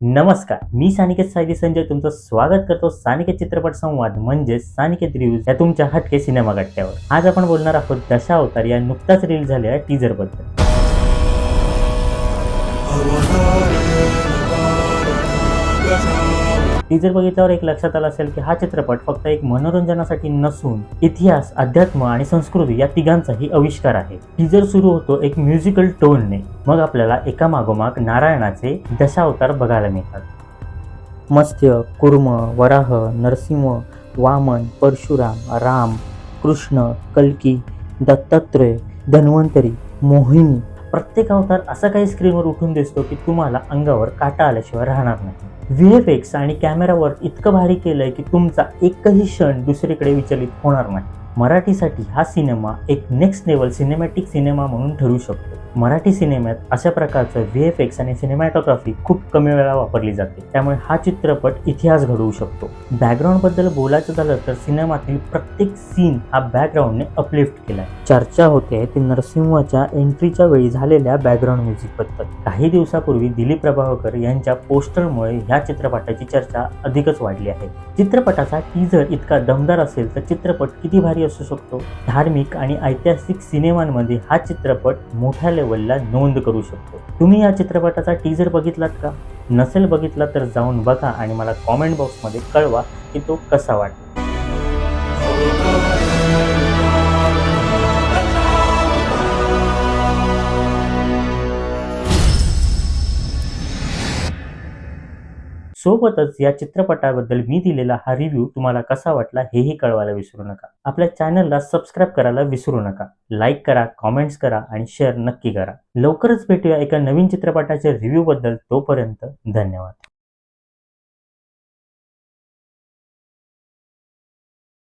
नमस्कार मी सानिकेत सायदी संजय. तुमचं स्वागत करतो सानिकेत चित्रपट संवाद म्हणजे सानिकेत रिव्ह्यूज या तुमच्या हटके सिनेमा गट्ट्यावर आज आपण बोलणार आहोत दशावतार या नुकताच रिलीज झालेल्या टीजर टीजर बघितल्यावर एक लक्षात आलं असेल की हा चित्रपट फक्त एक मनोरंजनासाठी नसून इतिहास अध्यात्म आणि संस्कृती या तिघांचाही आविष्कार आहे. टीजर सुरू होतो एक म्युझिकल टोनने मग आपल्याला एका मागोमाग नारायणाचे दशावतार बघायला मिळतात. मत्स्य कुर्म वराह नरसिंह वामन परशुराम राम कृष्ण कल्की दत्तात्रय धन्वंतरी मोहिनी प्रत्येक अवतार असा काही स्क्रीनवर उठून दिसतो की तुम्हाला अंगावर काटा आल्याशिवाय राहणार नाही. व्ही एफ एक्स आणि कॅमेरावर इतकं भारी केलंय की तुमचा एकही क्षण दुसरीकडे विचलित होणार नाही. मराठीसाठी हा सिनेमा एक नेक्स्ट लेवल सिनेमॅटिक सिनेमा म्हणून ठरू शकतो. मराठी सिनेमात अशा प्रकारचं व्ही एफ एक्स आणि सिनेमॅटोग्राफी खूप कमी वेळा वापरली जाते. त्यामुळे हा चित्रपट इतिहास घडवू शकतो. बॅकग्राऊंडबद्दल बोलायचं झालं तर सिनेमातील प्रत्येक सीन हा बॅकग्राऊंडने अपलिफ्ट केलाय. चर्चा होते ते नरसिंहाच्या एंट्रीच्या वेळी झालेल्या बॅकग्राऊंड म्युझिकबद्दल काही दिवसापूर्वी दिलीप प्रभावकर यांच्या पोस्टरमुळे ह्या चित्रपटाची चर्चा अधिकच वाढली आहे. चित्रपटाचा टीझर इतका दमदार असेल तर चित्रपट किती भारी असू शकतो? धार्मिक आणि ऐतिहासिक सिनेमांमध्ये हा चित्रपट मोठ्या लेवलला नोंद करू शकतो. तुम्ही या चित्रपटाचा टीझर बघितलात का? नसेल बघितला तर जाऊन बघा आणि मला कॉमेंट बॉक्समध्ये कळवा की तो कसा वाटला सोबतच या चित्रपटाबद्दल मी दिलेला हा रिव्ह्यू तुम्हाला कसा वाटला हेही कळवायला विसरू नका. आपल्या चॅनलला सबस्क्राईब करायला विसरू नका. लाईक करा कॉमेंट्स करा आणि शेअर नक्की करा. लवकरच भेटूया एका नवीन चित्रपटाच्या रिव्ह्यू बद्दल. तोपर्यंत धन्यवाद.